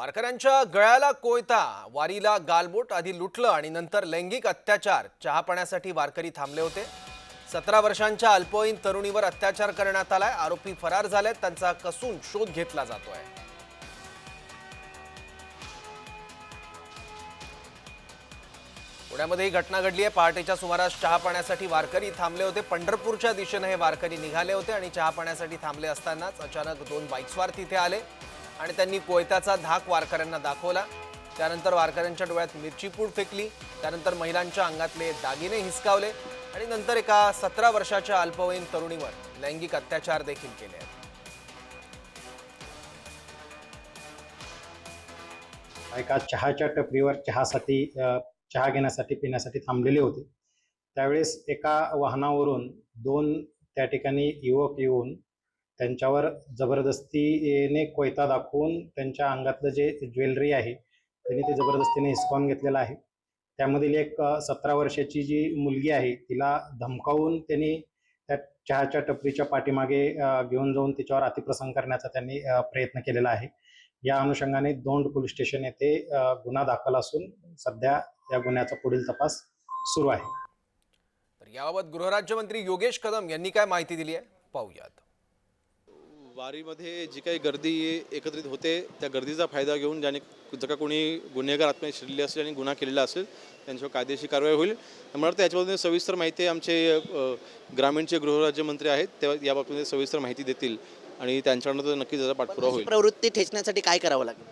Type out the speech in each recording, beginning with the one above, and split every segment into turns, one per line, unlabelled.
वारकऱ्यांच्या गळ्याला कोयता वारीला गालबोट आधी लुटलं आणि नंतर लैंगिक अत्याचार चहापाण्यासाठी वारकरी थांबले होते. सतरा वर्षांच्या अल्पवयीन तरुणीवर अत्याचार करण्यात आलाय आरोपी फरार झालेत त्यांचा कसून शोध घेतला जातोय. पुण्यामध्ये ही घटना घडली आहे. पहाटेच्या सुमारास चहा पाण्यासाठी वारकरी थांबले होते. पंढरपूरच्या दिशेने हे वारकरी निघाले होते आणि चहा पाण्यासाठी थांबले असतानाच अचानक दोन बाईक्सवार तिथे आले. आणि त्यांनी कोयत्याचा धाक वारकऱ्यांना दाखवला. त्यानंतर वारकऱ्यांच्या डोळ्यात मिरचीपूड फेकली. त्यानंतर महिलांच्या अंगातले दागिने हिसकावले आणि नंतर एका सतरा वर्षाच्या अल्पवयीन तरुणीवर लैंगिक अत्याचार देखील केले आहेत.
एका चहाच्या टपरीवर चहासाठी चहा घेण्यासाठी पिण्यासाठी थांबलेले होते. त्यावेळेस एका वाहनावरून दोन त्या ठिकाणी युवक येऊन त्यांच्यावर जबरदस्तीने कोयता दाखवून त्यांच्या अंगातलं जे ज्वेलरी आहे त्यांनी ते जबरदस्तीने हिसकावून घेतलेलं आहे. त्यामधील एक सतरा वर्षाची जी मुलगी आहे तिला धमकावून त्यांनी त्या चहाच्या टपरीच्या पाठीमागे घेऊन जाऊन तिच्यावर अतिप्रसंग करण्याचा त्यांनी प्रयत्न केलेला आहे. या अनुषंगाने दोंड पोलीस स्टेशन येथे गुन्हा दाखल असून सध्या या गुन्ह्याचा पुढील तपास सुरू आहे.
तर याबाबत गृहराज्यमंत्री योगेश कदम यांनी काय माहिती दिली आहे? पाहूयात.
वारीमध्ये जी काही गर्दी एकत्रित होते त्या गर्दीचा फायदा घेऊन ज्याने जर का कोणी गुन्हेगार आत्म्यात शिरले असेल आणि गुन्हा केलेला असेल त्यांच्यावर कायदेशीर कारवाई होईल. मला वाटतं याच्याबद्दल सविस्तर माहिती आमचे ग्रामीणचे गृहराज्यमंत्री आहेत तेव्हा याबाबतीत सविस्तर माहिती देतील आणि त्यांच्याकडनं तर नक्कीच त्याचा पाठपुरावा होईल.
प्रवृत्ती ठेचण्यासाठी काय करावं लागेल?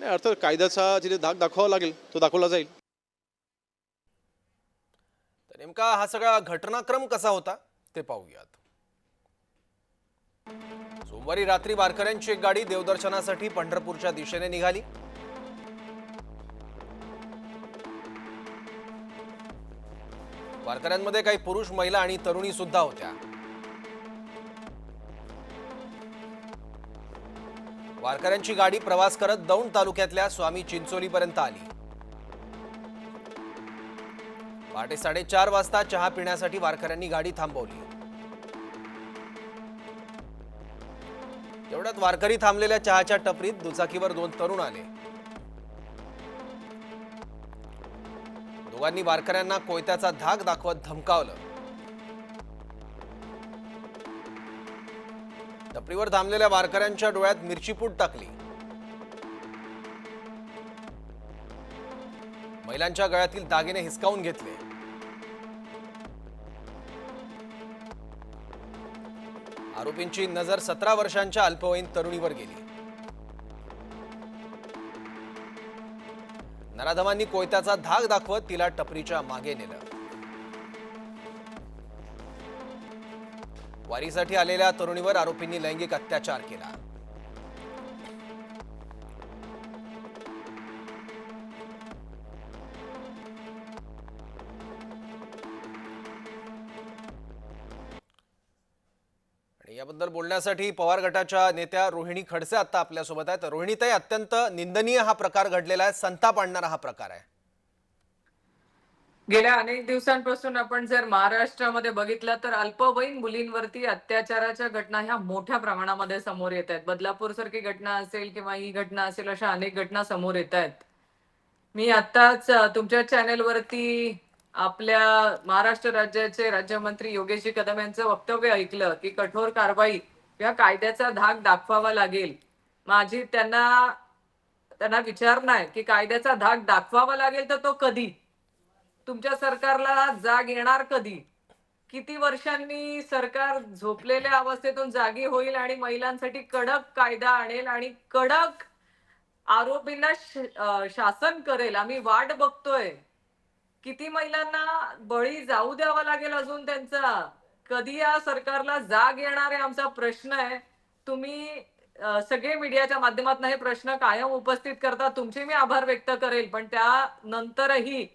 नाही अर्थात कायद्याचा जिथे धाक दाखवावा लागेल तो दाखवला जाईल.
तर नेमका हा सगळा घटनाक्रम कसा होता ते पाहूयात. सोमवारी रात्री वारकऱ्यांची एक गाडी देवदर्शनासाठी पंढरपूरच्या दिशेने निघाली. वारकऱ्यांमध्ये काही पुरुष महिला आणि तरुणी सुद्धा होत्या. वारकऱ्यांची गाडी प्रवास करत दौंड तालुक्यातल्या स्वामी चिंचोलीपर्यंत आली. पहाटे साडेचार वाजता चहा पिण्यासाठी वारकऱ्यांनी गाडी थांबवली. तेवढ्यात वारकरी थांबलेल्या चहाच्या टपरीत दुचाकीवर दोन तरुण आले. दोघांनी वारकऱ्यांना कोयत्याचा धाक दाखवत धमकावलं. टपरीवर थांबलेल्या वारकऱ्यांच्या डोळ्यात मिरचीपूट टाकली. महिलांच्या गळ्यातील दागिने हिसकावून घेतले. आरोपींची नजर सतरा वर्षांच्या अल्पवयीन तरुणीवर गेली. नराधमांनी कोयत्याचा धाक दाखवत तिला टपरीच्या मागे नेलं. वारीसाठी आलेल्या तरुणीवर आरोपींनी लैंगिक अत्याचार केला. करण्यासाठी पवार गटाच्या नेत्या रोहिणी खडसे आता आपल्यासोबत आहेत. रोहिणीताई अत्यंत निंदनीय हा प्रकार घडलेला आहे. संताप आणणारा हा प्रकार आहे.
गेल्या अनेक दिवसांपासून आपण जर महाराष्ट्रामध्ये बघितलं तर अल्पवयीन मुलींवरती अत्याचाराच्या घटना ह्या मोठ्या प्रमाणामध्ये समोर येत आहेत. बदलापूर सारखी घटना असेल किंवा ही घटना असेल अशा अनेक घटना समोर येत आहेत. मी आताच तुमच्या चॅनेलवरती आपल्या महाराष्ट्र राज्याचे राज्यमंत्री योगेशी कदम यांचं वक्तव्य ऐकलं की कठोर कारवाई या कायद्याचा धाक दाखवावा लागेल. माझी त्यांना त्यांना विचारणार की कायद्याचा धाक दाखवावा लागेल तर तो कधी? तुमच्या सरकारला जाग येणार कधी? किती वर्षांनी सरकार झोपलेल्या अवस्थेतून जागी होईल आणि महिलांसाठी कडक कायदा आणेल आणि कडक आरोपींना शासन करेल? आम्ही वाट बघतोय. किती महिलांना बळी जाऊ द्यावा लागेल अजून त्यांचा? कधी या सरकारला जाग येणार आहे आमचा प्रश्न आहे? तुम्ही सगळे मीडियाच्या माध्यमातून हे प्रश्न कायम उपस्थित करता. तुमचे मी आभार व्यक्त करेल. पण त्यानंतरही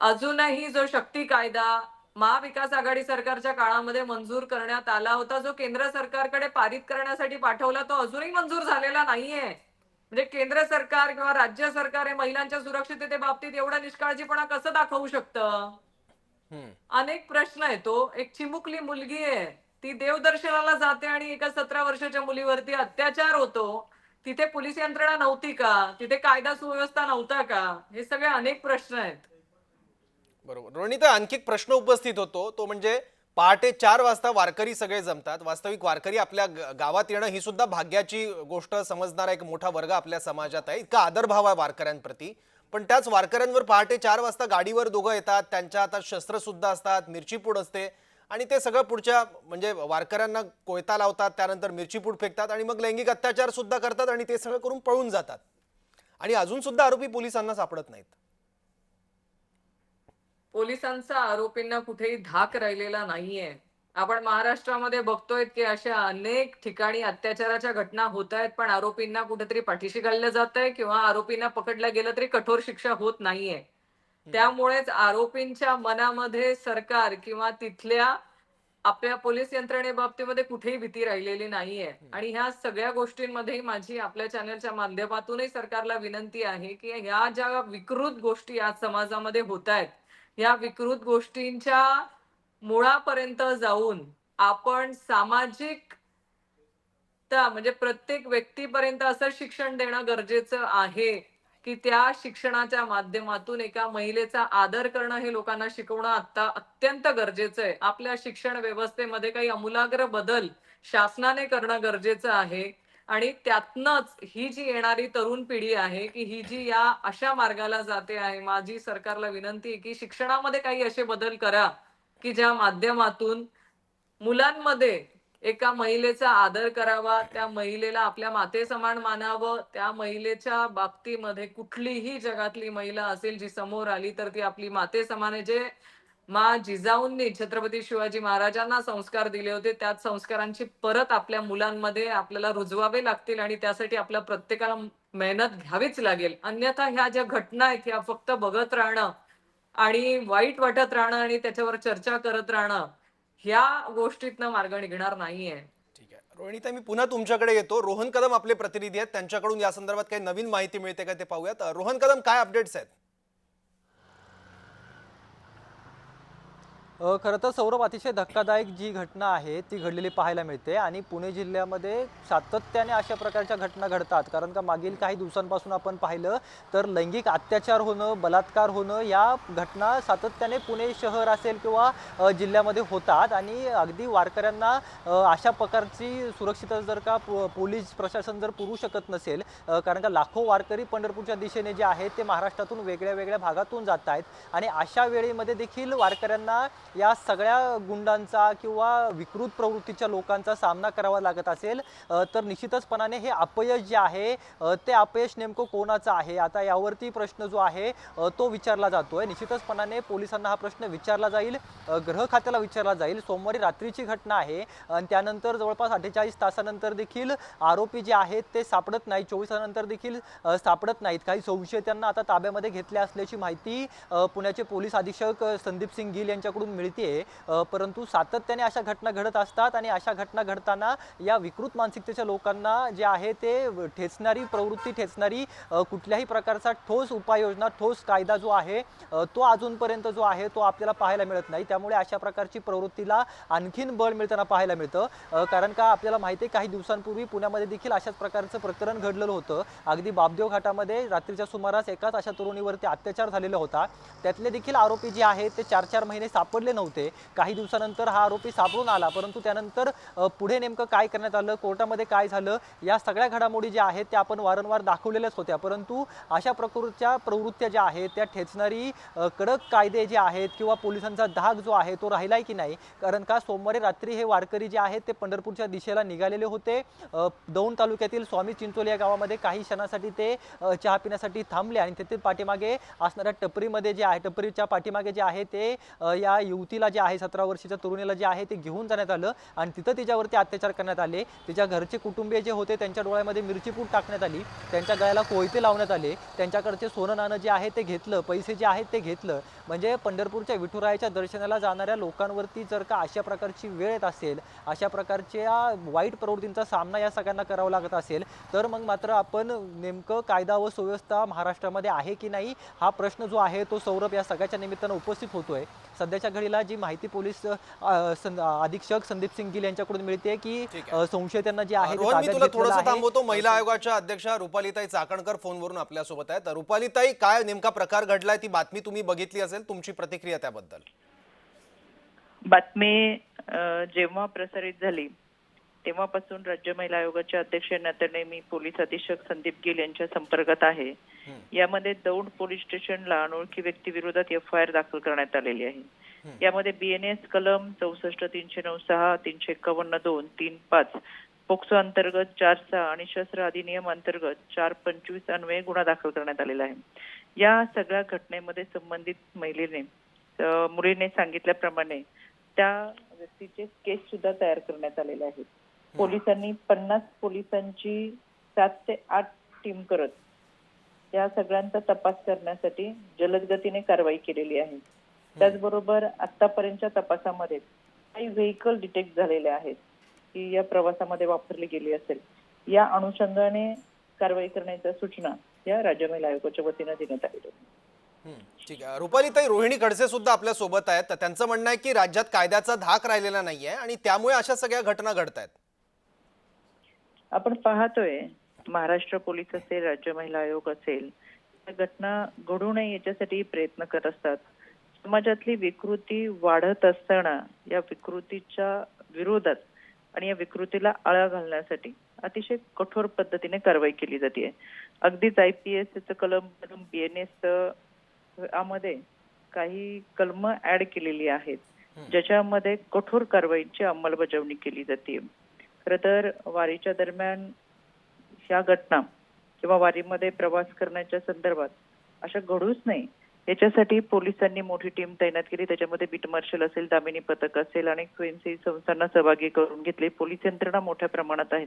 अजूनही जो शक्ती कायदा महाविकास आघाडी सरकारच्या काळामध्ये मंजूर करण्यात आला होता जो केंद्र सरकारकडे पारित करण्यासाठी पाठवला तो अजूनही मंजूर झालेला नाहीये. म्हणजे केंद्र सरकार किंवा राज्य सरकार हे महिलांच्या सुरक्षितते बाबतीत एवढा निष्काळजीपणा कसं दाखवू शकतं? अनेक प्रश्न आहे. तो एक चिमुकली मुलगी आहे. ती देवदर्शनाला जाते आणि एका सतरा वर्षाच्या मुलीवरती अत्याचार होतो. तिथे पोलीस यंत्रणा नव्हती का? तिथे कायदा सुव्यवस्था नव्हता का? हे सगळे अनेक प्रश्न आहेत.
बरोबर. रोहिणी आणखी एक प्रश्न उपस्थित होतो. तो म्हणजे पहाटे चार वाजता वारकरी सगळे जमतात. वास्तविक वारकरी आपल्या गावात येणं ही सुद्धा भाग्याची गोष्ट समजणारा एक मोठा वर्ग आपल्या समाजात आहे. इतका आदरभाव आहे वारकऱ्यांप्रती. पण त्याच वारकऱ्यांवर पहाटे चार वाजता गाडीवर दोघं येतात त्यांच्या हातात शस्त्रसुद्धा असतात मिरचीपूड असते आणि ते सगळं पुढच्या म्हणजे वारकऱ्यांना कोयता लावतात त्यानंतर मिरचीपूड फेकतात आणि मग लैंगिक अत्याचार सुद्धा करतात आणि ते सगळं करून पळून जातात. आणि अजून सुद्धा आरोपी पोलिसांना सापडत नाहीत.
पोलिसांचा आरोपींना कुठेही धाक राहिलेला नाहीये. आपण महाराष्ट्रामध्ये बघतोय की अशा अनेक ठिकाणी अत्याचाराच्या घटना होत आहेत पण आरोपींना कुठेतरी पाठीशी घाललं जात आहे किंवा आरोपींना पकडलं गेलं तरी कठोर शिक्षा होत नाहीये. त्यामुळेच आरोपींच्या मनामध्ये सरकार किंवा तिथल्या आपल्या पोलीस यंत्रणेबाबतीमध्ये कुठेही भीती राहिलेली नाहीये. आणि ह्या सगळ्या गोष्टींमध्ये माझी आपल्या चॅनलच्या माध्यमातूनही सरकारला विनंती आहे की ह्या ज्या विकृत गोष्टी आज समाजामध्ये होत आहेत या विकृत गोष्टींच्या मुळापर्यंत जाऊन आपण सामाजिक म्हणजे प्रत्येक व्यक्तीपर्यंत असं शिक्षण देणं गरजेचं आहे की त्या शिक्षणाच्या माध्यमातून एका महिलेचा आदर करणं हे लोकांना शिकवणं आता अत्यंत गरजेचं आहे. आपल्या शिक्षण व्यवस्थेमध्ये काही अमूलाग्र बदल शासनाने करणं गरजेचं आहे आणि त्यातनच ही जी येणारी तरुण पिढी आहे की ही जी या अशा मार्गाला जाते आहे माझी सरकारला विनंती आहे की शिक्षणामध्ये काही असे बदल करा. की ज्या माध्यमातून मुलांमध्ये एका महिलेचा आदर करावा त्या महिलेला आपल्या माते समान मानावं त्या महिलेच्या बाबतीमध्ये कुठलीही जगातली महिला असेल जी समोर आली तर ती आपली माते समान आहे. जे मा जिजाऊंनी छत्रपती शिवाजी महाराजांना संस्कार दिले होते त्याच संस्कारांची परत आपल्या मुलांमध्ये आपल्याला रुजवावे लागतील आणि त्यासाठी आपल्या प्रत्येकाला मेहनत घ्यावीच लागेल. अन्यथा ह्या ज्या घटना आहेत ह्या फक्त बघत राहणं आणि वाईट वाटत राहणं आणि त्याच्यावर चर्चा करत राहणं ह्या गोष्टीतनं मार्ग निघणार नाहीये.
ठीक आहे. रोहिणीता मी पुन्हा तुमच्याकडे येतो. रोहन कदम आपले प्रतिनिधी आहेत. त्यांच्याकडून या संदर्भात काही नवीन माहिती मिळते का ते पाहूयात. रोहन कदम काय अपडेट्स आहेत?
खरं तर सौरभ अतिशय धक्कादायक जी घटना आहे ती घडलेली पाहायला मिळते आणि पुणे जिल्ह्यामध्ये सातत्याने अशा प्रकारच्या घटना घडतात. कारण का मागील काही दिवसांपासून आपण पाहिलं तर लैंगिक अत्याचार होणं बलात्कार होणं या घटना सातत्याने पुणे शहर असेल किंवा जिल्ह्यामध्ये होतात आणि अगदी वारकऱ्यांना अशा प्रकारची सुरक्षितता जर का पो- पोलीस प्रशासन जर पुरू शकत नसेल कारण का लाखो वारकरी पंढरपूरच्या दिशेने जे आहेत ते महाराष्ट्रातून वेगळ्या वेगळ्या भागातून जात आहेत. आणि अशा वेळेमध्ये देखील वारकऱ्यांना या सगळ्या गुंडांचा किंवा विकृत प्रवृत्तीच्या लोकांचा सामना करावा लागत असेल तर निश्चितचपणाने हे अपयश जे आहे ते अपयश नेमकं कोणाचं आहे? आता यावरती प्रश्न जो आहे तो विचारला जातोय. निश्चितचपणाने पोलिसांना हा प्रश्न विचारला जाईल ग्रह गृह खात्याला विचारला जाईल. सोमवारी रात्रीची घटना आहे आणि त्यानंतर जवळपास अठ्ठेचाळीस तासानंतर देखील आरोपी जे आहेत ते सापडत नाही चोवीस तासानंतर देखील सापडत नाहीत. काही संशयितांना आता ताब्यामध्ये घेतल्या असल्याची माहिती पुण्याचे पोलीस अधीक्षक संदीप सिंग गिल यांच्याकडून मिळते परंतु सातत्याने अशा घटना घडत असतात आणि अशा घटना घडताना या विकृत मानसिकतेच्या लोकांना जे आहे ते ठेचणारी प्रवृत्ती ठेचणारी कुठल्याही प्रकारचा ठोस उपाययोजना ठोस कायदा जो आहे तो अजूनपर्यंत जो आहे तो आपल्याला पाहायला मिळत नाही. त्यामुळे अशा प्रकारची प्रवृत्तीला आणखीन बळ मिळताना पाहायला मिळतं. कारण का आपल्याला माहिती आहे काही दिवसांपूर्वी पुण्यामध्ये देखील अशाच प्रकारचं प्रकरण घडलेलं होतं. अगदी बाबदेव घाटामध्ये रात्रीच्या सुमारास एकाच अशा तरुणीवरती अत्याचार झालेला होता. त्यातले देखील आरोपी जे आहेत ते चार चार महिने सापडले नव्हते. काही दिवसानंतर हा आरोपी सापडून आला. परंतु त्यानंतर पुढे नेमकं काय करण्यात आलं कोर्टामध्ये काय झालं या सगळ्या घडामोडी ज्या आहेत त्या आपण वारंवार दाखवलेल्याच होत्या. परंतु अशा प्रकारच्या प्रवृत्त्या ज्या आहेत त्या ठेचणारी कडक कायदे जे आहेत किंवा पोलिसांचा धाक जो आहे तो राहिलाय की नाही? कारण का सोमवारी रात्री हे वारकरी जे आहेत ते पंढरपूरच्या दिशेला निघालेले होते. दौंड तालुक्यातील स्वामी चिंचोली या गावामध्ये काही क्षणासाठी ते चहा पिण्यासाठी थांबले आणि तेथील पाठीमागे असणाऱ्या टपरीमध्ये जे आहे टपरीच्या पाठीमागे जे आहे ते या या युवतीला जे आहे सतरा वर्षाच्या तरुणीला जे आहे ते घेऊन जाण्यात आलं आणि तिथं तिच्यावरती अत्याचार करण्यात आले. तिच्या घरचे कुटुंबीय जे होते त्यांच्या डोळ्यामध्ये मिरचीपूट टाकण्यात आली. त्यांच्या गळ्याला कोयते लावण्यात आले. त्यांच्याकडचे सोनं नाणं जे आहे ते घेतलं. पैसे जे आहेत ते घेतलं. म्हणजे पंढरपूरच्या विठुरायाच्या दर्शनाला जाणाऱ्या लोकांवरती जर का अशा प्रकारची वेळ येत असेल अशा प्रकारच्या वाईट प्रवृत्तींचा सामना या सगळ्यांना करावा लागत असेल तर मग मात्र आपण नेमकं कायदा व सुव्यवस्था महाराष्ट्रामध्ये आहे की नाही हा प्रश्न जो आहे तो सौरभ या सगळ्याच्या निमित्तानं उपस्थित होतोय. सध्याच्या घडीला जी माहिती पोलीस अधीक्षक संदीप सिंग गिल यांच्याकडून मिळते की संशयितांना जे आहे
थोडंसं. थांबवतो. महिला आयोगाच्या अध्यक्षा रुपालीताई चाकणकर फोनवरून आपल्यासोबत आहेत. रुपालीताई काय नेमका प्रकार घडलाय? ती बातमी तुम्ही बघितली असेल. तुमची प्रतिक्रिया त्याबद्दल.
बातमी जेव्हा प्रसारित झाली तेव्हापासून राज्य महिला आयोगाच्या अध्यक्ष नात्याने मी पोलीस अधीक्षक संदीप गिल यांच्या संपर्कात आहे. यामध्ये दौंड पोलीस स्टेशनला अनोळखी व्यक्ती विरोधात एफ आय आर दाखल करण्यात आलेली आहे. यामध्ये बीएनएस कलम चौसष्ट तीनशे नऊ सहा तीनशे एकावन्न दोन तीन पाच पोक्सो अंतर्गत चार सहा आणि शस्त्र अधिनियम अंतर्गत चार पंचवीस अन्वये गुन्हा दाखल करण्यात आलेला आहे. या सगळ्या घटनेमध्ये संबंधित महिलेने मुलीने सांगितल्याप्रमाणे त्या व्यक्तीचे केस सुद्धा तयार करण्यात आलेले आहेत. पोलिसांनी पन्नास पोलिसांची सात ते आठ टीम करत या सगळ्यांचा तपास करण्यासाठी जलद गतीने कारवाई केलेली आहे. त्याचबरोबर आतापर्यंतच्या तपासामध्ये काही व्हेकल डिटेक्ट झालेले आहेत की या प्रवासामध्ये वापरली गेली असेल. या अनुषंगाने कारवाई करण्याच्या सूचना या राज्य महिला आयोगाच्या वतीनं देण्यात आलेल्या
ठीक आहे. रुपालीताई रोहिणी खडसे सुद्धा आपल्यासोबत आहेत. त्यांचं म्हणणं आहे की राज्यात कायद्याचा धाक राहिलेला नाहीये आणि त्यामुळे अशा सगळ्या घटना घडत आहेत
आपण पाहतोय महाराष्ट्र पोलीस असेल राज्य महिला आयोग असेल या घटना घडू नये याच्यासाठी प्रयत्न करत असतात. समाजातली विकृती वाढत असताना या विकृतीच्या विरोधात आणि या विकृतीला आळा घालण्यासाठी अतिशय कठोर पद्धतीने कारवाई केली जाते. अगदीच आय पी एस कलम बी एन एसमध्ये काही कलम ऍड केलेली आहेत ज्याच्यामध्ये कठोर कारवाईची अंमलबजावणी केली जाते. खर तर वारीच्या दरम्यान ह्या घटना किंवा वारीमध्ये प्रवास करण्याच्या संदर्भात अशा घडूच नाही. याच्यासाठी पोलिसांनी मोठी टीम तैनात केली. त्याच्यामध्ये बीट मार्शल असेल दामिनी पथक असेल अनेक स्वयंसेवी संस्थांना सहभागी करून घेतले. पोलीस यंत्रणा मोठ्या प्रमाणात आहेत.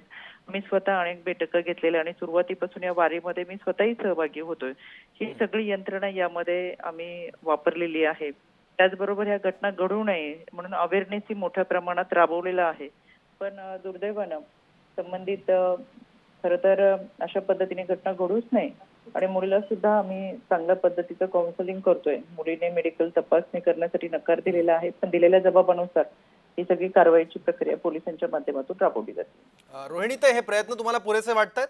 मी स्वतः अनेक बैठका घेतलेल्या आणि सुरुवातीपासून या वारीमध्ये मी स्वतःही सहभागी होतोय. ही सगळी यंत्रणा यामध्ये आम्ही वापरलेली आहे. त्याचबरोबर ह्या घटना घडू नये म्हणून अवेअरनेस ही मोठ्या प्रमाणात राबवलेला आहे. पण दुर्दैवानं संबंधित खरं तर अशा पद्धतीने घटना घडूच नाही. आणि मुलीला सुद्धा आम्ही चांगल्या पद्धतीचं काउन्सिलिंग करतोय. मुलीने मेडिकल तपासणी करण्यासाठी नकार दिलेला आहे. पण दिलेल्या जबाबानुसार ही सगळी कारवाईची प्रक्रिया पोलिसांच्या माध्यमातून राबवली जाते.
अं, रोहिणीताई हे प्रयत्न तुम्हाला पुरेसे वाटतात?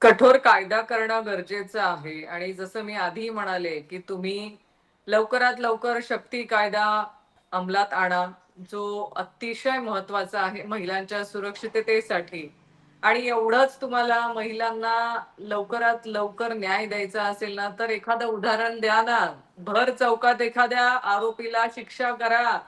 कठोर कायदा करणं गरजेचं आहे. आणि जसं मी आधी म्हणाले की तुम्ही लवकरात लवकर शक्ती कायदा अंमलात आणा. जो अतिशय महत्त्वाचा आहे महिलांच्या सुरक्षिततेसाठी. आणि एवढंच तुम्हाला महिलांना लवकरात लवकर न्याय द्यायचा असेल ना तर एखादं उदाहरण द्या ना. भर चौकात एखाद्या आरोपीला शिक्षा करा.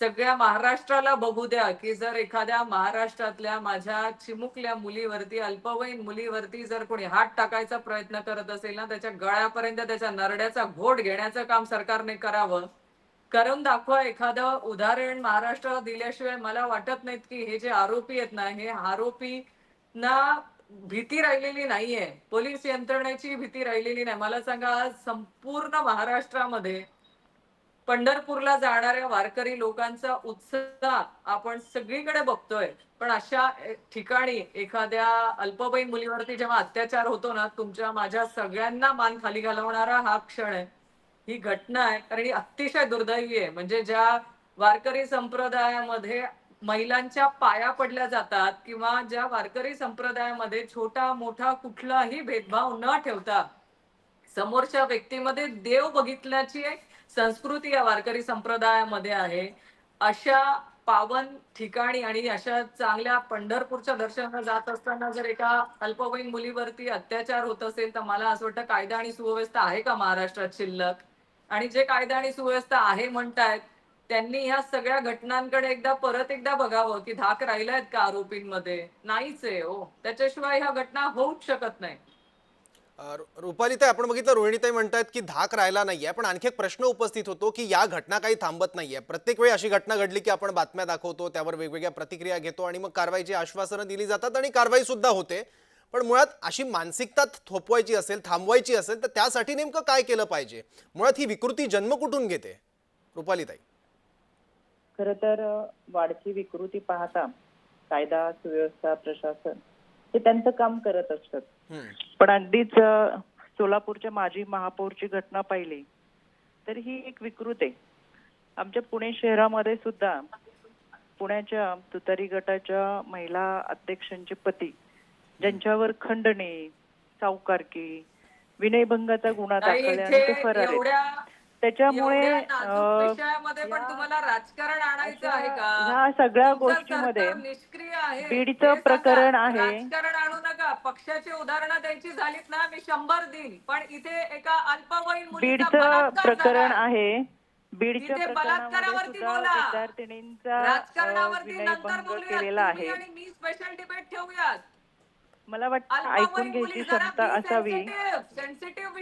सगळ्या महाराष्ट्राला बघू द्या की जर एखाद्या महाराष्ट्रातल्या माझ्या चिमुकल्या मुलीवरती अल्पवयीन मुलीवरती जर कोणी हात टाकायचा प्रयत्न करत असेल ना त्याच्या गळ्यापर्यंत त्याच्या नरड्याचा घोट घेण्याचं काम सरकारने करावं. करून दाखवा एखादं उदाहरण महाराष्ट्राला दिल्याशिवाय मला वाटत नाहीत की हे जे आरोपी आहेत ना हे आरोपी ना भीती राहिलेली नाहीये. पोलीस यंत्रणेची भीती राहिलेली नाही. मला सांगा आज संपूर्ण महाराष्ट्रामध्ये पंढरपूरला जाणाऱ्या वारकरी लोकांचा उत्साह आपण सगळीकडे बघतोय. पण अशा ठिकाणी एखाद्या अल्पवयीन मुलीवरती जेव्हा अत्याचार होतो ना तुमच्या माझ्या सगळ्यांना मान खाली घालवणारा हा क्षण आहे. ही घटना आहे कारण ही अतिशय दुर्दैवी आहे. म्हणजे ज्या वारकरी संप्रदायामध्ये महिलांच्या पाया पडल्या जातात किंवा ज्या वारकरी संप्रदायामध्ये छोटा मोठा कुठलाही भेदभाव न ठेवता समोरच्या व्यक्तीमध्ये देव बघितल्याची एक संस्कृती या वारकरी संप्रदायामध्ये आहे. अशा पावन ठिकाणी आणि अशा चांगल्या पंढरपूरच्या दर्शनाला जात असताना जर एका अल्पवयीन मुलीवरती अत्याचार होत असेल तर मला असं वाटतं कायदा आणि सुव्यवस्था आहे का महाराष्ट्रात शिल्लक? आणि जे कायदा आणि सुव्यवस्था आहे म्हणतायत त्यांनी ह्या सगळ्या घटनांकडे एकदा परत एकदा बघावं की धाक राहिलायत का आरोपींमध्ये? नाहीच आहे हो. त्याच्याशिवाय ह्या घटना होऊच शकत नाही.
अं, रुपालीताई आपण बघितलं रोहिणीताई म्हणतायत की धाक राहिला नाहीये पण आणखी एक प्रश्न उपस्थित होतो की या घटना काही थांबत नाहीये. प्रत्येक वेळी अशी घटना घडली की आपण बातम्या दाखवतो त्यावर वेगवेगळ्या प्रतिक्रिया घेतो आणि मग कारवाईची आश्वासनं दिली जातात आणि कारवाई सुद्धा होते. पण मुळात अशी मानसिकता थोपवायची असेल थांबवायची असेल तर त्यासाठी नेमकं काय केलं पाहिजे? मुळात ही विकृती जन्म कुठून घेते? रुपालीताई.
खर तर अ, वाढती विकृती पाहता कायदा सुव्यवस्था प्रशासन हे त्यांचं काम करत असतात. पण अगदीच सोलापूरच्या माजी महापौरची घटना पाहिली तर ही एक विकृत आहे. आमच्या पुणे शहरामध्ये सुद्धा पुण्याच्या तुतारी गटाच्या महिला अध्यक्षांचे पती ज्यांच्यावर खंडणी सावकारकी विनयभंगाचा गुन्हा दाखल आहे आणि ते
इथे
फरार आहेत.
एवढ्या
त्याच्यामुळे ह्या सगळ्या गोष्टीमध्ये बीडचं. प्रकरण आहे.
राजकारण आणू नका. पक्षाची उदाहरणं द्यायची झालीत ना मी शंभर देईन. पण इथे एका अल्पवयीन
बीडचं प्रकरण. आहे. बीडच्या प्रकरणामध्ये. विद्यार्थिनींचा विनयभंग केलेला आहे.
मी स्पेशल डिबेट ठेवूयात.
मला वाटतं ऐकून घ्यायची क्षमता असावी.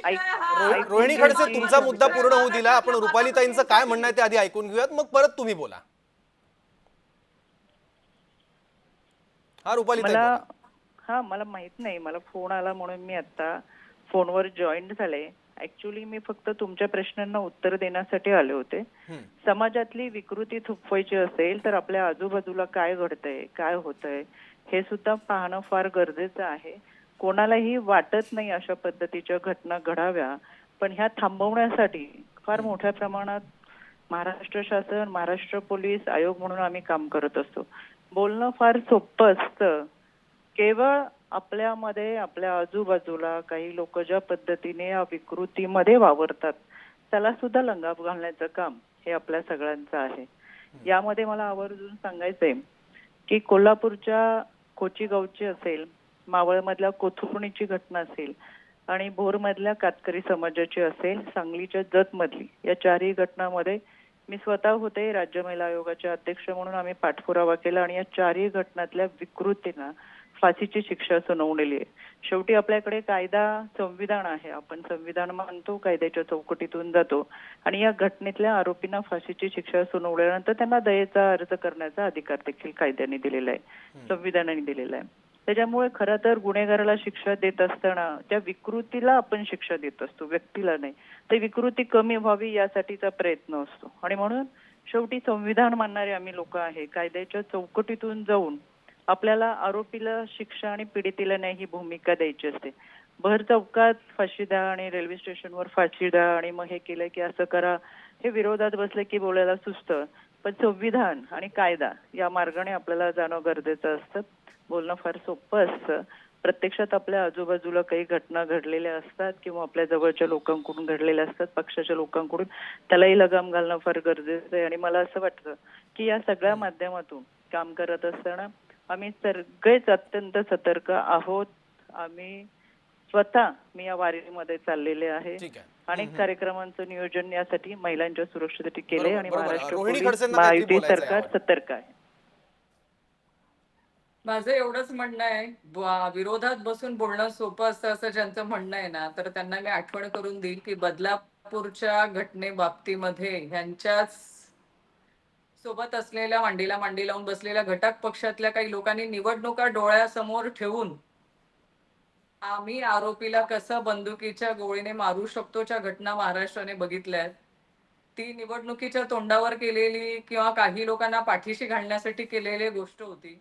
हा.
रोहिणी खडसे तुमचा मुद्दा पूर्ण होऊ दिला. आपण रुपालीताईंचं काय म्हणणं आहे ते आधी ऐकून घेऊयात. मग परत तुम्ही बोला. हा रुपालीताई
मला
बोला.
हा मला माहीत नाही. मला फोन आला म्हणून मी आता फोनवर जॉईन झाले. ऍक्च्युली मी फक्त तुमच्या प्रश्नांना उत्तर देण्यासाठी आले होते. समाजातली विकृती थुपवायची असेल तर आपल्या आजूबाजूला काय घडतंय? काय होतंय? हे सुद्धा पाहणं फार गरजेचं आहे. कोणालाही वाटत नाही अशा पद्धतीच्या घटना घडाव्या पण ह्या थांबवण्यासाठी फार मोठ्या प्रमाणात महाराष्ट्र शासन महाराष्ट्र पोलीस आयोग म्हणून आम्ही काम करत असतो. बोलणं फार सोपं असतं. केवळ आपल्यामध्ये आपल्या आजूबाजूला काही लोक ज्या पद्धतीने या विकृतीमध्ये वावरतात त्याला सुद्धा लंगाप घालण्याचं काम हे आपल्या सगळ्यांचं आहे. यामध्ये मला आवर्जून सांगायचंय की कोल्हापूरच्या कोचीगावची असेल मावळमधल्या कोथुर्णीची घटना असेल आणि भोरमधल्या कातकरी समाजाची असेल सांगलीच्या जतमधली या चारही घटनांमध्ये मी स्वतः होते राज्य महिला आयोगाचे अध्यक्ष म्हणून आम्ही पाठपुरावा केला आणि या चारही घटनातल्या विकृतींना फाशीची शिक्षा सुनावलेली आहे. शेवटी आपल्याकडे कायदा संविधान आहे. आपण संविधान मानतो कायद्याच्या चौकटीतून जातो. आणि या घटनेतल्या आरोपींना फाशीची शिक्षा सुनावल्यानंतर त्यांना दयेचा अर्ज करण्याचा अधिकार देखील कायद्याने दिलेला आहे. संविधानाने दिलेला आहे. त्याच्यामुळे खरं तर गुन्हेगाराला शिक्षा देत असताना त्या विकृतीला आपण शिक्षा देत असतो व्यक्तीला नाही ते विकृती कमी व्हावी यासाठीचा प्रयत्न असतो. आणि म्हणून शेवटी संविधान मानणारे आम्ही लोक आहे कायद्याच्या चौकटीतून जाऊन आपल्याला आरोपीला शिक्षा आणि पीडितीला नाही ही भूमिका द्यायची असते. भर चौकात फाशी द्या आणि रेल्वे स्टेशनवर फाशी द्या आणि मग हे केलं की असं करा हे विरोधात बसले की बोलायला सुचतं पण संविधान आणि कायदा या मार्गाने आपल्याला जाणं गरजेचं असतं. बोलणं फार सोपं असतं. प्रत्यक्षात आपल्या आजूबाजूला काही घटना घडलेल्या असतात किंवा आपल्या जवळच्या लोकांकडून घडलेल्या असतात पक्षाच्या लोकांकडून त्यालाही लगाम घालणं फार गरजेचं आहे. आणि मला असं वाटतं की या सगळ्या माध्यमातून काम करत असताना आम्ही सगळेच अत्यंत सतर्क आहोत. आम्ही स्वतः मी या वारीमध्ये चाललेले आहे.
ठीक आहे.
अनेक कार्यक्रमांचं नियोजन यासाठी महिलांच्या सुरक्षेसाठी केले आणि. महाराष्ट्र महायुती सरकार. सतर्क आहे.
माझं एवढंच म्हणणं आहे विरोधात बसून बोलणं सोपं असतं असं ज्यांचं म्हणणं आहे ना तर त्यांना मी आठवण करून देईल की बदलापूरच्या घटने बाबतीमध्ये ह्यांच्याच सोबत असलेल्या मांडीला मांडी लावून बसलेल्या घटक पक्षातल्या काही लोकांनी निवडणुका डोळ्यासमोर ठेवून आम्ही आरोपीला कसं बंदुकीच्या गोळीने मारू शकतोच्या घटना महाराष्ट्राने बघितल्या आहेत? ती निवडणुकीच्या तोंडावर केलेली किंवा काही लोकांना पाठीशी घालण्यासाठी केलेली गोष्ट होती.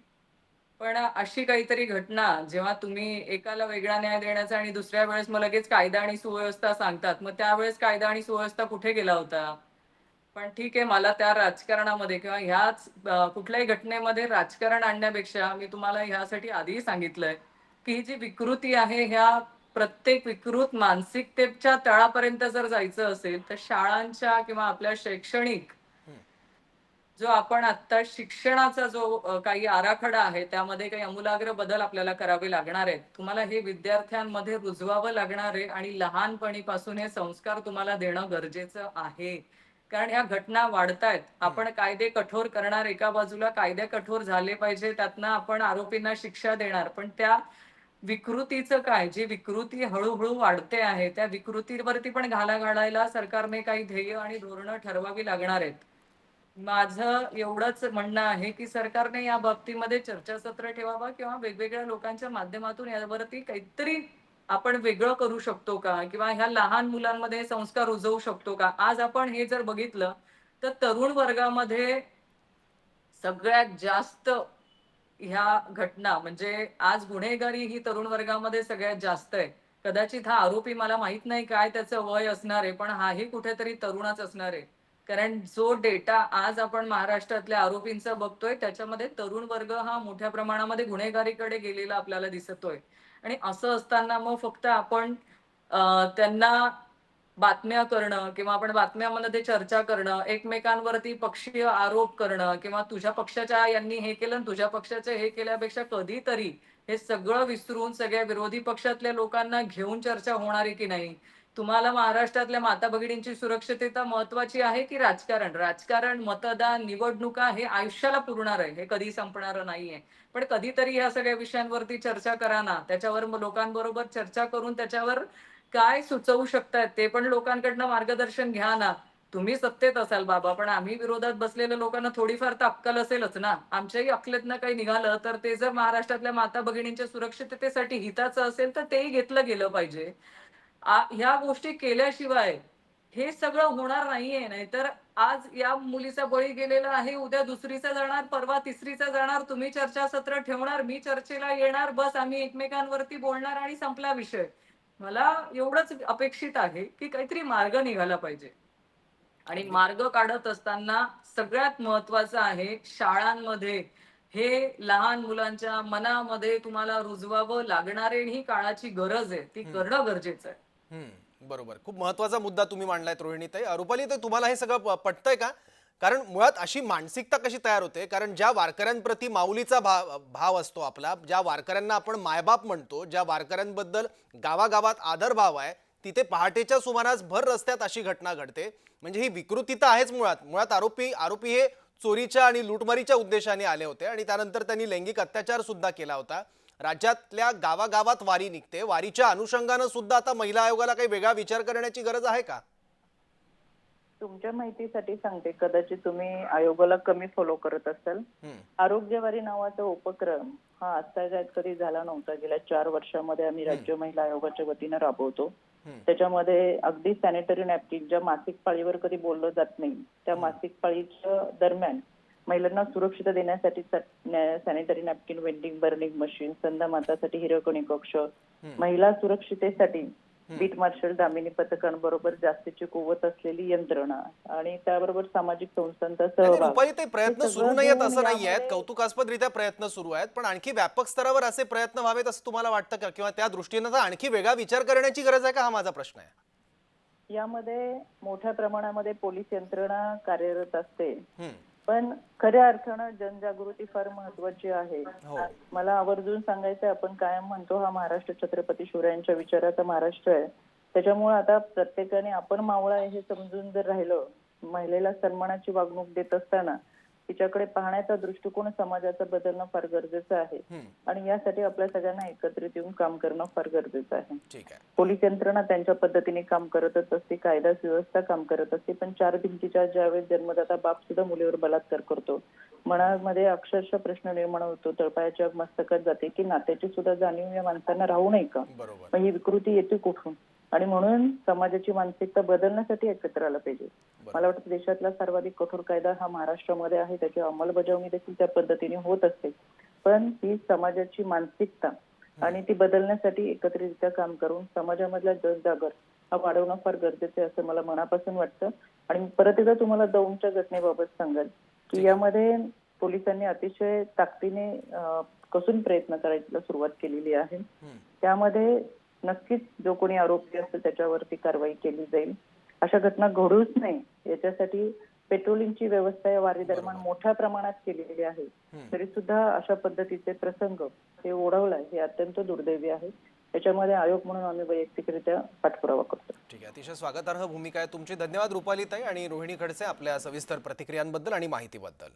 पण अशी काहीतरी घटना जेव्हा तुम्ही एकाला वेगळा न्याय देण्याचा आणि दुसऱ्या वेळेस मग लगेच कायदा आणि सुव्यवस्था सांगतात मग त्यावेळेस कायदा आणि सुव्यवस्था कुठे गेला होता? पण ठीक आहे मला त्या राजकारणामध्ये किंवा ह्याच कुठल्याही घटनेमध्ये राजकारण आणण्यापेक्षा मी तुम्हाला ह्यासाठी आधीही सांगितलंय की ही जी विकृती आहे ह्या प्रत्येक विकृत मानसिकतेच्या तळापर्यंत जर जायचं असेल तर शाळांच्या किंवा आपल्या शैक्षणिक जो आपण आता शिक्षणाचा जो काही आराखडा आहे त्यामध्ये काही अमूलाग्र बदल आपल्याला करावे लागणार आहेत. तुम्हाला हे विद्यार्थ्यांमध्ये रुजवावं लागणार आहे आणि लहानपणीपासून हे संस्कार तुम्हाला देणं गरजेचं आहे. कारण ह्या घटना वाढतायत. आपण कायदे कठोर करणार एका बाजूला कायदे कठोर झाले पाहिजे त्यातनं आपण आरोपींना शिक्षा देणार. पण त्या विकृतीचं काय? जी विकृती हळूहळू वाढते आहे त्या विकृतीवरती पण घाला घालायला सरकारने काही ध्येय आणि धोरणं ठरवावी लागणार आहेत. माझं एवढंच म्हणणं आहे की सरकारने या बाबतीमध्ये चर्चासत्र ठेवावं किंवा वेगवेगळ्या लोकांच्या माध्यमातून यावरती काहीतरी आपण वेगळं करू शकतो का? किंवा ह्या लहान मुलांमध्ये संस्कार रुजवू शकतो का? आज आपण हे जर बघितलं तर तरुण वर्गामध्ये सगळ्यात जास्त ह्या घटना म्हणजे आज गुन्हेगारी ही तरुण वर्गामध्ये सगळ्यात जास्त आहे. कदाचित हा आरोपी मला माहीत नाही काय त्याचं वय असणार आहे पण हाही कुठेतरी तरुणच असणार आहे. कारण जो डेटा आज आपण महाराष्ट्रातल्या आरोपींचा बघतोय त्याच्यामध्ये तरुण वर्ग हा मोठ्या प्रमाणामध्ये गुन्हेगारीकडे गेलेला आपल्याला दिसतोय. आणि असं असताना मग फक्त आपण त्यांना बातम्या करणं किंवा आपण बातम्यामध्ये चर्चा करणं एकमेकांवरती पक्षीय आरोप करणं किंवा तुझ्या पक्षाच्या यांनी हे केलं आणि तुझ्या पक्षाचे हे केल्यापेक्षा कधीतरी हे सगळं विसरून सगळ्या विरोधी पक्षातल्या लोकांना घेऊन चर्चा होणार आहे की नाही? तुम्हाला महाराष्ट्रातल्या माता भगिनींची सुरक्षितता महत्वाची आहे की राजकारण? राजकारण मतदान निवडणुका हे आयुष्याला पुरणार आहे हे कधी संपणार नाहीये. पण कधीतरी ह्या सगळ्या विषयांवरती चर्चा करा ना. त्याच्यावर लोकांबरोबर चर्चा करून त्याच्यावर काय सुचवू शकतात ते पण लोकांकडनं मार्गदर्शन घ्या ना. तुम्ही सत्तेत असाल बाबा पण आम्ही विरोधात बसलेल्या लोकांना थोडीफार तर अक्कल असेलच ना. आमच्याही अक्कलेतनं काही निघालं तर ते जर महाराष्ट्रातल्या माता भगिनींच्या सुरक्षिततेसाठी हिताचं असेल तर तेही घेतलं गेलं पाहिजे. ह्या गोष्टी केल्याशिवाय हे सगळं होणार नाहीये. नाहीतर आज या मुलीचा बळी गेलेला आहे उद्या दुसरीचा जाणार परवा तिसरीचा जाणार तुम्ही चर्चासत्र ठेवणार मी चर्चेला येणार बस आम्ही एकमेकांवरती बोलणार आणि संपला विषय. मला एवढंच अपेक्षित आहे की काहीतरी मार्ग निघाला पाहिजे. आणि मार्ग काढत असताना सगळ्यात महत्वाचं आहे शाळांमध्ये हे लहान मुलांच्या मनामध्ये तुम्हाला रुजवावं लागणार ही काळाची गरज आहे. ती करणं गरजेचं आहे.
बरोबर. खूप महत्त्वाचा मुद्दा तुम्ही मांडलाय रोहिणीताई. रुपाली तर तुम्हाला हे सगळं प- पटतंय का? कारण मुळात अशी मानसिकता कशी तयार होते? कारण ज्या वारकऱ्यांप्रती माऊलीचा भाव भाव असतो आपला ज्या वारकऱ्यांना आपण मायबाप म्हणतो ज्या वारकऱ्यांबद्दल गावागावात आदरभाव आहे तिथे पहाटेच्या सुमारास भर रस्त्यात अशी घटना घडते. म्हणजे ही विकृती तर आहेच मुळात. मुळात आरोपी आरोपी हे चोरीच्या आणि लुटमारीच्या उद्देशाने आले होते आणि त्यानंतर त्यांनी लैंगिक अत्याचार सुद्धा केला होता. राज्यातल्या गावागावात वारी निघते. वारीच्या अनुषंगानं सुद्धा आता महिला आयोगाला काही वेगळा विचार करण्याची गरज आहे का?
तुमच्या माहितीसाठी सांगते. कदाचित तुम्ही आयोगाला कमी फॉलो करत असाल. आरोग्यवारी नावाचा उपक्रम हा आजतागायत कधी झाला नव्हता. गेल्या चार वर्षामध्ये आम्ही राज्य महिला आयोगाच्या वतीनं राबवतो. त्याच्यामध्ये अगदी सॅनिटरी नॅपकिन ज्या मासिक पाळीवर कधी बोललं जात नाही त्या मासिक पाळीच्या दरम्यान महिलांना सुरक्षित देण्यासाठी sanitary napkin vending burning machine संदा मातासाठी हिरकणी कक्ष महिला सुरक्षितेसाठी बीट मार्शल दामिनी पथकांबरोबर जास्तीची कुवत असलेली यंत्रणा आणि त्याबरोबर सामाजिक संस्थांचा सहभाग.
ते प्रयत्न सुरू
सगळं
नाही आहेत
घेऊन
असं नाही आहेत कौतुकास्पदरित्या प्रयत्न सुरू आहेत पण आणखी व्यापक स्तरावर असे प्रयत्न व्हावेत असं तुम्हाला वाटतं का? किंवा त्या दृष्टीनं तर आणखी वेगळा विचार करण्याची गरज आहे का? हा माझा प्रश्न आहे.
यामध्ये मोठ्या प्रमाणामध्ये पोलीस यंत्रणा कार्यरत असते. पण खऱ्या अर्थानं जनजागृती फार महत्वाची आहे
हो.
मला आवर्जून सांगायचं आपण कायम म्हणतो हा महाराष्ट्र छत्रपती शिवरायांच्या विचाराचा महाराष्ट्र आहे त्याच्यामुळे आता प्रत्येकाने आपण मावळा आहे हे समजून जर राहिलं महिलेला सन्मानाची वागणूक देत असताना तिच्याकडे पाहण्याचा दृष्टिकोन समाजाचा बदलणं फार गरजेचं आहे. आणि यासाठी आपल्या सगळ्यांना एकत्रित येऊन काम करणं फार गरजेचं आहे. पोलीस यंत्रणा त्यांच्या पद्धतीने काम करतच असते कायदा सुव्यवस्था काम करत असते पण चार भिंतीच्या ज्यावेळेस जन्मदाता बाप सुद्धा मुलीवर बलात्कार करतो. मनामध्ये अक्षरशः प्रश्न निर्माण होतो तळपायाच्या मस्तकात जाते की नात्याची सुद्धा जाणीव या माणसांना राहू नये का? मग ही विकृती येते कुठून? आणि म्हणून समाजाची मानसिकता बदलण्यासाठी एकत्र आलं पाहिजे. मला वाटतं देशातला सर्वाधिक कठोर कायदा हा महाराष्ट्रामध्ये आहे त्याची अंमलबजावणी देखील त्या पद्धतीने होत असते. पण ही समाजाची मानसिकता आणि ती बदलण्यासाठी एकत्रितरित्या काम करून समाजामधला जनजागर हा वाढवणं फार गरजेचं आहे असं मला मनापासून वाटतं. आणि परत एकदा तुम्हाला दौंडच्या घटनेबाबत सांगाल की यामध्ये पोलिसांनी अतिशय ताकदीने कसून प्रयत्न करायला सुरुवात केलेली आहे. त्यामध्ये नक्कीच जो कोणी आरोपी असेल त्याच्यावरती कारवाई केली जाईल. अशा घटना घडूच नाही याच्यासाठी पेट्रोलिंगची व्यवस्था या वारी दरम्यान मोठ्या प्रमाणात केलेली आहे. तरी सुद्धा अशा पद्धतीचे प्रसंग हे ओढवलाय हे अत्यंत दुर्दैवी आहे. त्याच्यामध्ये आयोग म्हणून आम्ही वैयक्तिकरित्या पाठपुरावा करतो.
ठीक आहे अतिशय स्वागतार्ह भूमिका आहे तुमची. धन्यवाद रुपालीताई आणि रोहिणी खडसे आपल्या सविस्तर प्रतिक्रियांबद्दल आणि माहितीबद्दल.